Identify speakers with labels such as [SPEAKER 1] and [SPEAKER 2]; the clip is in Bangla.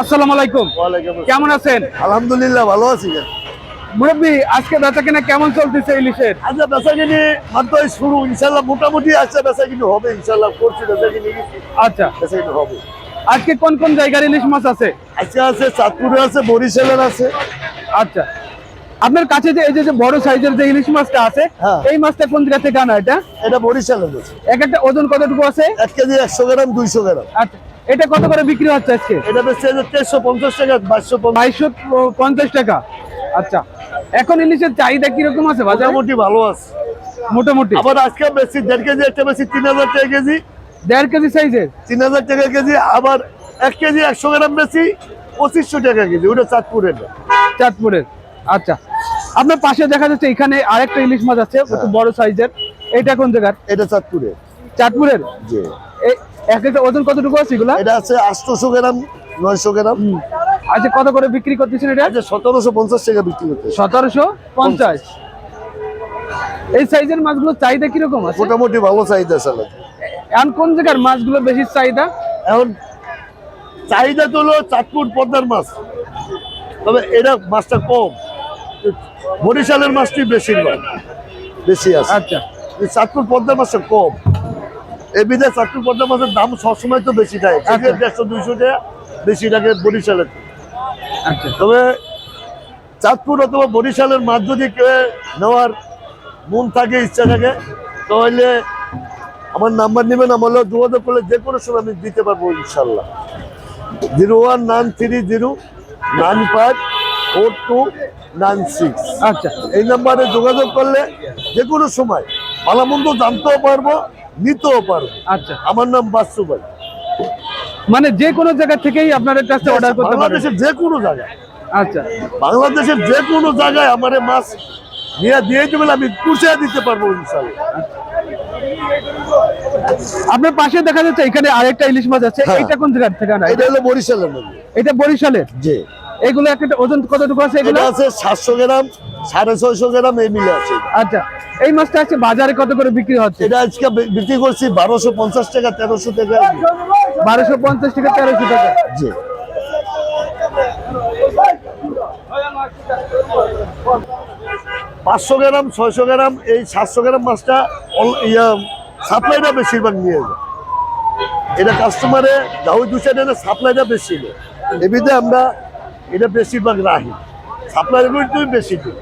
[SPEAKER 1] আসসালামু আলাইকুম। কেমন আছেন?
[SPEAKER 2] আলহামদুলিল্লাহ ভালো আছি
[SPEAKER 1] মুরব্বী আজকে বেচা কিনা কেমন চলতেছে ইলিশের?
[SPEAKER 2] আচ্ছা বেচা কিনি মাত্র শুরু। ইনশাল্লাহ মোটামুটি বেচা কিনি হবে ইনশাল্লাহ করছি বেচা কিনি।
[SPEAKER 1] আচ্ছা।
[SPEAKER 2] বেচা কিনি হবে।
[SPEAKER 1] আজকে কোন কোন জায়গার ইলিশ মাছ আছে?
[SPEAKER 2] আজকে আছে চাঁদপুরে আছে বরিশালের আছে।
[SPEAKER 1] আচ্ছা। আপনার কাছে যে এই যে বড় সাইজের যে ইলিশ মাছটা আছে
[SPEAKER 2] হ্যাঁ।
[SPEAKER 1] এই মাছটা কোন জায়গা থেকে আনা এটা?
[SPEAKER 2] এটা বরিশালের আছে
[SPEAKER 1] এক একটা ওজন কতটুকু আছে?
[SPEAKER 2] এক কেজি একশো গ্রাম দুইশো গ্রাম।
[SPEAKER 1] আচ্ছা। এটা কত করে বিক্রি হচ্ছে আজকে?
[SPEAKER 2] এটা বেচছে তেইশশো পঞ্চাশ টাকা বাইশশো
[SPEAKER 1] বাইশশো পঞ্চাশ টাকা। আচ্ছা এখন ইলিশের চাহিদা কীরকম আছে বাজার?
[SPEAKER 2] মোটামুটি ভালো আছে।
[SPEAKER 1] মোটামুটি।
[SPEAKER 2] আবার আজকে বেশি দেড় কেজি একটা বেশি তিন হাজার টাকা কেজি।
[SPEAKER 1] দেড় কেজি সাইজের
[SPEAKER 2] তিন হাজার টাকা কেজি আবার এক কেজি একশো গ্রাম বেশি পঁচিশশো টাকা কেজি ওটা চাঁদপুরের।
[SPEAKER 1] চাঁদপুরের। আচ্ছা আপনার পাশে দেখা যাচ্ছে এখানে আরেকটা ইলিশ মাছ আছে একটু বড় সাইজের এটা কোন জায়গার?
[SPEAKER 2] এটা চাঁদপুরের।
[SPEAKER 1] চাঁদপুরের?
[SPEAKER 2] জি।
[SPEAKER 1] এই এক একটা ওজন কতটুকু আছে এগুলা?
[SPEAKER 2] এটা আছে আটশোশো গ্রাম নয়শো গ্রাম।
[SPEAKER 1] আচ্ছা কত করে বিক্রি করতেছেন এটা?
[SPEAKER 2] আচ্ছা সতেরোশো পঞ্চাশ টাকা বিক্রি করতে
[SPEAKER 1] সতেরোশো পঞ্চাশ। এই সাইজের মাছগুলো চাহিদা কীরকম আছে?
[SPEAKER 2] মোটামুটি ভালো চাহিদা চালা
[SPEAKER 1] এখন কোন জায়গার মাছগুলো বেশি চাহিদা?
[SPEAKER 2] এখন চাহিদা তো হলো চাঁদপুর পদ্মার মাছ। তবে এটা মাছটা কম। বরিশালের মাছটি বেশিরভাগ বেশি আছে।
[SPEAKER 1] আচ্ছা।
[SPEAKER 2] এই চাঁদপুর পদ্মার মাছটা কম। এই বিধে চাঁদপুর পদ্মার মাছের দাম সবসময় তো বেশি থাকে
[SPEAKER 1] আচ্ছা।
[SPEAKER 2] দেড়শো দুইশো টাকা বেশি থাকে বরিশালের।
[SPEAKER 1] আচ্ছা।
[SPEAKER 2] তবে চাঁদপুর অথবা বরিশালের মাছ যদি কেউ নেওয়ার মন থাকে ইচ্ছা থাকে তাহলে আমার নাম্বার নেবেন আমার যোগাযোগ করলে যে কোনো সময় আমি দিতে পারব ইনশাল্লাহ। Zero one nine three zero nine five four two nine six.
[SPEAKER 1] আচ্ছা।
[SPEAKER 2] এই নাম্বারে যোগাযোগ করলে যে কোনো সময় ভালো মন্দ জানতেও পারব নিতেও পারব।
[SPEAKER 1] আচ্ছা।
[SPEAKER 2] আমার নাম বাসু ভাই।
[SPEAKER 1] মানে যে কোনো জায়গা থেকেই আপনাদের কাছে অর্ডার করতে পারবেন?
[SPEAKER 2] বাংলাদেশের যে কোনো জায়গায়।
[SPEAKER 1] আচ্ছা।
[SPEAKER 2] বাংলাদেশের যে কোনো জায়গায় আমার মাছ নিয়ে দিয়ে দেবেন আমি পুষে দিতে পারব ইনশাল্লাহ
[SPEAKER 1] আপনার পাশে দেখা যাচ্ছে এখানে আরেকটা ইলিশ মাছ আছে।
[SPEAKER 2] হ্যাঁ।
[SPEAKER 1] এটা কোন জায়গার থেকে আনা?
[SPEAKER 2] এটা হলো বরিশালের মধ্যে।
[SPEAKER 1] এটা বরিশালের
[SPEAKER 2] জি।
[SPEAKER 1] এগুলো একটা ওজন কতটুকু আছে এগুলো?
[SPEAKER 2] আছে সাতশো গ্রাম সাড়ে ছয়শো গ্রাম এই মিলে আছে।
[SPEAKER 1] আচ্ছা। এই মাছটা আছে বাজারে কত করে বিক্রি হচ্ছে?
[SPEAKER 2] এটা আজকে বিক্রি করছি বারোশো পঞ্চাশ টাকা তেরোশো টাকা।
[SPEAKER 1] বারোশো পঞ্চাশ টাকা তেরোশো টাকা।
[SPEAKER 2] জি। পাঁচশো গ্রাম ছয়শো গ্রাম এই সাতশো গ্রাম মাছটা ইয়া সাপ্লাইটা বেশিরভাগ নিয়ে যায়। এটা কাস্টমারে যাও দু সাইডে সাপ্লাইটা বেশি নেই এমনিতে আমরা এটা বেশিরভাগ রাখি। সাপ্লাই বেশি দিই